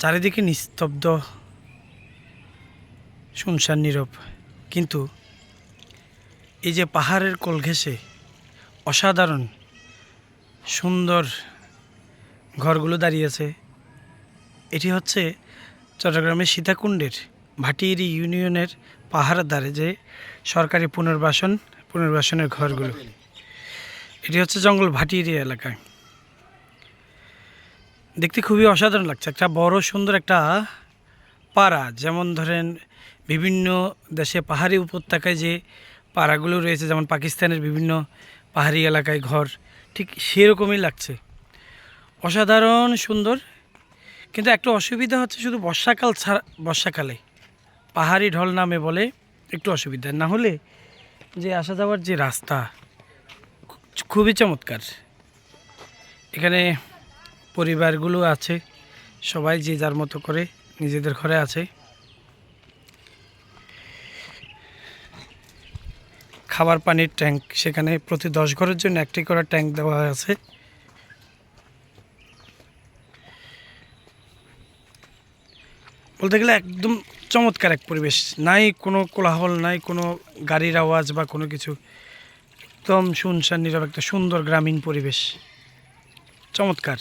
চারিদিকে নিস্তব্ধ, শুনশান নীরব। কিন্তু এই যে পাহাড়ের কোল ঘেঁষে অসাধারণ, সুন্দর ঘরগুলো দাঁড়িয়েছে এটি হচ্ছে চট্টগ্রামের সীতাকুণ্ডের ভাটিয়ারি ইউনিয়নের পাহাড়ের দ্বারে যে সরকারি পুনর্বাসন, পুনর্বাসনের ঘরগুলো। এটি হচ্ছে জঙ্গল ভাটিয়ারি এলাকায়। দেখতে খুবই অসাধারণ লাগছে। একটা বড় সুন্দর একটা পাড়া, যেমন ধরেন বিভিন্ন দেশে পাহাড়ি উপত্যকায় যে পাড়াগুলো রয়েছে, যেমন পাকিস্তানের বিভিন্ন পাহাড়ি এলাকায় ঘর, ঠিক সেরকমই লাগছে। অসাধারণ সুন্দর, কিন্তু একটা অসুবিধা হচ্ছে শুধু বর্ষাকাল ছাড়া, বর্ষাকালে পাহাড়ি ঢল নামে বলে একটু অসুবিধা। না হলে যে আসা যাওয়ার যে রাস্তা, খুবই চমৎকার। এখানে পরিবারগুলো আছে, সবাই যে যার মতো করে নিজেদের ঘরে আছে। খাবার পানির ট্যাঙ্ক, সেখানে প্রতি দশ ঘরের জন্য একটি করে ট্যাঙ্ক দেওয়া আছে। বলতে গেলে একদম চমৎকার এক পরিবেশ। নাই কোনো কোলাহল, নাই কোনো গাড়ির আওয়াজ বা কোনো কিছু। একদম শুনশান, নীরব একটা সুন্দর গ্রামীণ পরিবেশ। চমৎকার।